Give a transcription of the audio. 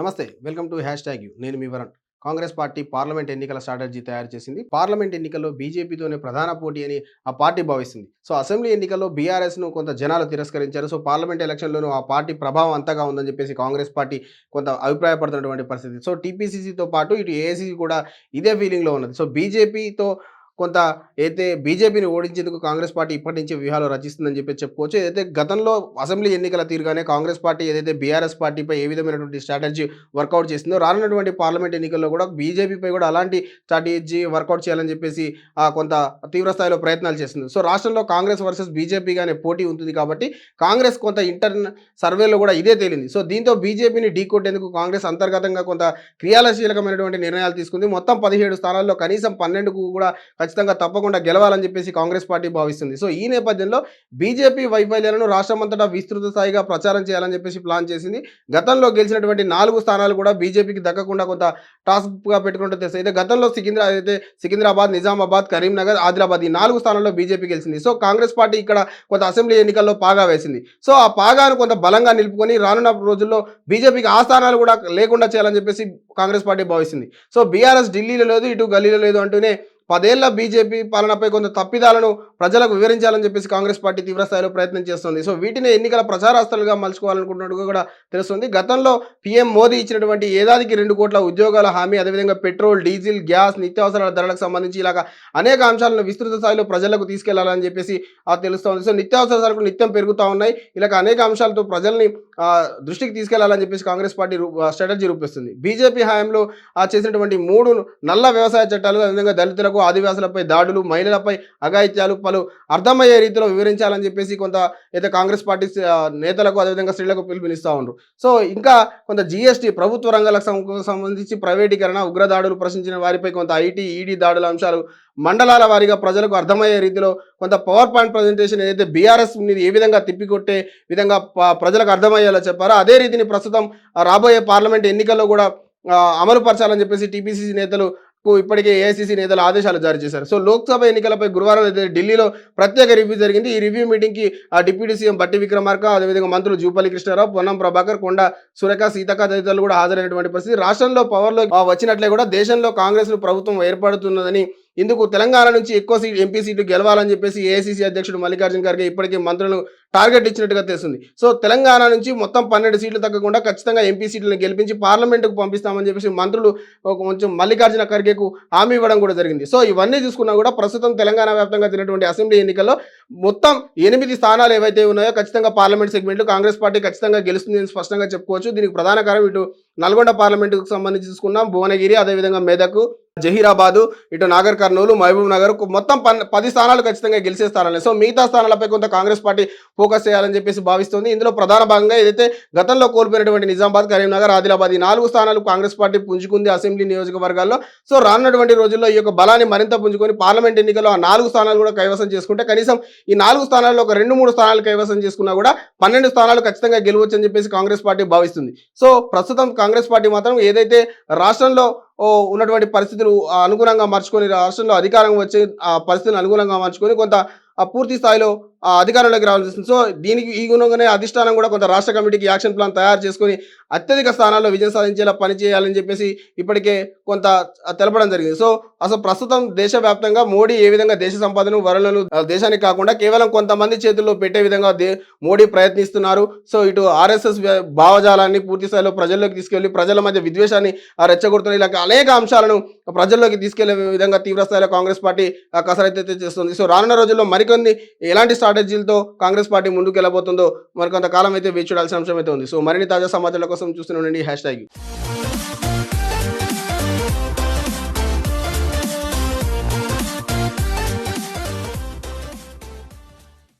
నమస్తే welcome to hashtag U. నేను మీ వరణ్. కాంగ్రెస్ పార్టీ పార్లమెంట్ ఎన్నికల స్ట్రాటజీ తయారు చేసింది. పార్లమెంట్ ఎన్నికల్లో బీజేపీతోనే ప్రధాన పోటీ అని ఆ పార్టీ భావిస్తుంది. సో అసెంబ్లీ ఎన్నికల్లో బీఆర్ఎస్ను కొంత జనాలు తిరస్కరించారు. సో పార్లమెంట్ ఎలక్షన్లోనూ ఆ పార్టీ ప్రభావం అంతగా ఉందని చెప్పేసి కాంగ్రెస్ పార్టీ కొంత అభిప్రాయపడుతున్నటువంటి పరిస్థితి. సో టీపీసీసీతో పాటు ఇటు ఏఐసీసీ కూడా ఇదే ఫీలింగ్లో ఉన్నది. సో బీజేపీతో కొంత అయితే బీజేపీని ఓడించేందుకు కాంగ్రెస్ పార్టీ ఇప్పటి నుంచి వ్యూహాలు రచిస్తుందని చెప్పి చెప్పుకోవచ్చు. ఏదైతే గతంలో అసెంబ్లీ ఎన్నికల తీరుగానే కాంగ్రెస్ పార్టీ ఏదైతే బీఆర్ఎస్ పార్టీపై ఏ విధమైనటువంటి స్ట్రాటజీ వర్కౌట్ చేసిందో రానున్నటువంటి పార్లమెంట్ ఎన్నికల్లో కూడా బీజేపీపై కూడా అలాంటి స్ట్రాటజీ వర్కౌట్ చేయాలని చెప్పేసి కొంత తీవ్ర స్థాయిలో ప్రయత్నాలు చేస్తుంది సో రాష్ట్రంలో కాంగ్రెస్ వర్సెస్ బీజేపీగానే పోటీ ఉంటుంది కాబట్టి కాంగ్రెస్ కొంత ఇంటర్న సర్వేలో కూడా ఇదే తేలింది. సో దీంతో బీజేపీని ఢీకొట్టేందుకు కాంగ్రెస్ అంతర్గతంగా కొంత క్రియాశీలకమైనటువంటి నిర్ణయాలు తీసుకుంది. మొత్తం పదిహేడు స్థానాల్లో కనీసం పన్నెండుకు కూడా ఖచ్చితంగా తప్పకుండా గెలవాలని చెప్పేసి కాంగ్రెస్ పార్టీ భావిస్తుంది. సో ఈ నేపథ్యంలో బీజేపీ వైఫల్యాలను రాష్ట్రమంతటా విస్తృత స్థాయిగా ప్రచారం చేయాలని చెప్పేసి ప్లాన్ చేసింది. గతంలో గెలిచినటువంటి నాలుగు స్థానాలు కూడా బీజేపీకి దక్కకుండా కొంత టాస్క్గా పెట్టుకుంటే తెలుసు. అయితే గతంలో సికింద్రా అయితే సికింద్రాబాద్ నిజామాబాద్ కరీంనగర్ ఆదిలాబాద్ ఈ నాలుగు స్థానాల్లో బీజేపీ గెలిచింది. సో కాంగ్రెస్ పార్టీ ఇక్కడ కొంత అసెంబ్లీ ఎన్నికల్లో పాగా వేసింది. సో ఆ పాగాను కొంత బలంగా నిలుపుకొని రానున్న రోజుల్లో బీజేపీకి ఆ స్థానాలు కూడా లేకుండా చేయాలని చెప్పేసి కాంగ్రెస్ పార్టీ భావిస్తుంది. సో బీఆర్ఎస్ ఢిల్లీలో లేదు ఇటు గల్లీలో లేదు అంటూనే పదేళ్ళ బీజేపీ పాలనపై కొంత తప్పిదాలను ప్రజలకు వివరించాలని చెప్పేసి కాంగ్రెస్ పార్టీ తీవ్రస్థాయిలో ప్రయత్నం చేస్తుంది. సో వీటిని ఎన్నికల ప్రచారాస్తులుగా మలుచుకోవాలనుకుంటున్నట్టుగా కూడా తెలుస్తుంది. గతంలో పీఎం మోదీ ఇచ్చినటువంటి ఏడాదికి రెండు కోట్ల ఉద్యోగాల హామీ అదేవిధంగా పెట్రోల్ డీజిల్ గ్యాస్ నిత్యావసరాల ధరలకు సంబంధించి ఇలాగ అనేక అంశాలను విస్తృత స్థాయిలో ప్రజలకు తీసుకెళ్ళాలని చెప్పేసి తెలుస్తోంది. సో నిత్యావసర సరుకులు నిత్యం పెరుగుతూ ఉన్నాయి. ఇలాగ అనేక అంశాలతో ప్రజల్ని దృష్టికి తీసుకెళ్ళాలని చెప్పేసి కాంగ్రెస్ పార్టీ స్ట్రాటజీ రూపిస్తుంది. బీజేపీ హయాంలో ఆ చేసినటువంటి మూడు నల్ల వ్యవసాయ చట్టాలు అదేవిధంగా దళితులకు ఆదివాసులపై దాడులు మహిళలపై అఘాయిత్యాలు పలు అర్థమయ్యే రీతిలో వివరించాలని చెప్పేసి కొంత అయితే కాంగ్రెస్ పార్టీ నేతలకు అదేవిధంగా స్త్రీలకు పిలుపునిస్తూ ఉన్నారు సో ఇంకా కొంత జీఎస్టీ ప్రభుత్వ రంగాలకు సంబంధించి ప్రైవేటీకరణ ఉగ్రదాడులు ప్రశ్నించిన వారిపై కొంత ఐటీ ఈడీ దాడుల అంశాలు మండలాల వారీగా ప్రజలకు అర్థమయ్యే రీతిలో కొంత పవర్ పాయింట్ ప్రజెంటేషన్ ఏదైతే బీఆర్ఎస్ ఏ విధంగా తిప్పికొట్టే విధంగా ప్రజలకు అర్థమయ్యేలా చెప్పారో అదే రీతిని ప్రస్తుతం రాబోయే పార్లమెంట్ ఎన్నికల్లో కూడా అమలుపరచాలని అమలు పరచాలని చెప్పేసి టీపీసీసీ నేతలు కు ఇప్పటికే ఏఐసీసీ నేతలు ఆదేశాలు జారీ చేశారు. సో లోక్సభ ఎన్నికలపై గురువారం అయితే ఢిల్లీలో ప్రత్యేక రివ్యూ జరిగింది ఈ రివ్యూ మీటింగ్కి ఆ డిప్యూటీ సీఎం బట్టి విక్రమార్క అదేవిధంగా మంత్రులు జూపల్లి కృష్ణారావు పొన్నం ప్రభాకర్ కొండ సురేఖ సీతక్క తదితరులు కూడా హాజరైనటువంటి పరిస్థితి. రాష్ట్రంలో పవర్లో వచ్చినట్లే కూడా దేశంలో కాంగ్రెస్ ప్రభుత్వం ఏర్పడుతున్నదని ఇందుకు తెలంగాణ నుంచి ఎక్కువ సీట్ ఎంపీ సీట్లు గెలవాలని చెప్పేసి ఏఐసీసీ అధ్యక్షుడు మల్లికార్జున ఖర్గే ఇప్పటికే మంత్రులను టార్గెట్ ఇచ్చినట్టుగా తెలుస్తుంది. సో తెలంగాణ నుంచి మొత్తం పన్నెండు సీట్లు తగ్గకుండా ఖచ్చితంగా ఎంపీ సీట్లను గెలిపించి పార్లమెంటుకు పంపిస్తామని చెప్పేసి మంత్రులు కొంచెం మల్లికార్జున ఖర్గేకు హామీ ఇవ్వడం కూడా జరిగింది. సో ఇవన్నీ చూసుకున్నా కూడా ప్రస్తుతం తెలంగాణ వ్యాప్తంగా జరిగినటువంటి అసెంబ్లీ ఎన్నికల్లో మొత్తం ఎనిమిది స్థానాలు ఏవైతే ఉన్నాయో ఖచ్చితంగా పార్లమెంట్ సెగ్మెంట్లు కాంగ్రెస్ పార్టీ ఖచ్చితంగా గెలుస్తుందని స్పష్టంగా చెప్పుకోవచ్చు. దీనికి ప్రధాన కారణం ఇటు నల్గొండ పార్లమెంటుకు సంబంధించి చూసుకున్నాం. భువనగిరి అదేవిధంగా మెదక్ జహీరాబాదు ఇటు నాగర్ కర్నూలు మహబూబ్ నగర్ మొత్తం పది స్థానాలు ఖచ్చితంగా గెలిచే స్థానాలే సో మిగతా స్థానాలపై కొంత కాంగ్రెస్ పార్టీ ఫోకస్ చేయాలని చెప్పేసి భావిస్తుంది. ఇందులో ప్రధాన భాగంగా ఏదైతే గతంలో కోల్పోయినటువంటి నిజామాబాద్ కరీంనగర్ ఆదిలాబాద్ ఈ నాలుగు స్థానాలు కాంగ్రెస్ పార్టీ పుంజుకుంది అసెంబ్లీ నియోజకవర్గాల్లో. సో రానున్నటువంటి రోజుల్లో ఈ యొక్క బలాన్ని మరింత పుంజుకొని పార్లమెంట్ ఎన్నికల్లో ఆ నాలుగు స్థానాలు కూడా కైవసం చేసుకుంటే కనీసం ఈ నాలుగు స్థానాల్లో ఒక రెండు మూడు స్థానాలు కైవసం చేసుకున్నా కూడా పన్నెండు స్థానాలు ఖచ్చితంగా గెలవచ్చు అని చెప్పేసి కాంగ్రెస్ పార్టీ భావిస్తుంది. సో ప్రస్తుతం కాంగ్రెస్ పార్టీ మాత్రం ఏదైతే రాష్ట్రంలో ఉన్నటువంటి పరిస్థితులు అనుగుణంగా మార్చుకొని రాష్ట్రంలో అధికారం వచ్చే ఆ పరిస్థితులను అనుగుణంగా మార్చుకొని కొంత ఆ పూర్తి స్థాయిలో అధికారంలోకి రావాల్సింది సో దీనికి ఈ గుణంగానే అధిష్టానం కూడా కొంత రాష్ట్ర కమిటీకి యాక్షన్ ప్లాన్ తయారు చేసుకొని అత్యధిక స్థానాల్లో విజయం సాధించేలా పనిచేయాలని చెప్పేసి ఇప్పటికే కొంత తెలపడం జరిగింది. సో అసలు ప్రస్తుతం దేశవ్యాప్తంగా మోడీ ఏ విధంగా దేశ సంపాదన వరలను దేశానికి కాకుండా కేవలం కొంతమంది చేతుల్లో పెట్టే విధంగా దే మోడీ ప్రయత్నిస్తున్నారు. సో ఇటు ఆర్ఎస్ఎస్ భావజాలాన్ని పూర్తి స్థాయిలో ప్రజల్లోకి తీసుకెళ్ళి ప్రజల మధ్య విద్వేషాన్ని ఆ, రెచ్చగొడుతున్న ఇలా అనేక అంశాలను ప్రజల్లోకి తీసుకెళ్ళే విధంగా తీవ్ర స్థాయిలో కాంగ్రెస్ పార్టీ ఆ, కసరత్తు చేస్తుంది. సో రానున్న రోజుల్లో మరికొన్ని ఎలాంటి స్ట్రాటజీలతో కాంగ్రెస్ పార్టీ ముందుకు వెళ్ళబోతుందో మరికొంత కాలం అయితే వేచి చూడాల్సిన అంశం అయితే ఉంది. సో మరిన్ని తాజా సమాచారాల కోసం చూస్తూనే ఉండండి. Hash tag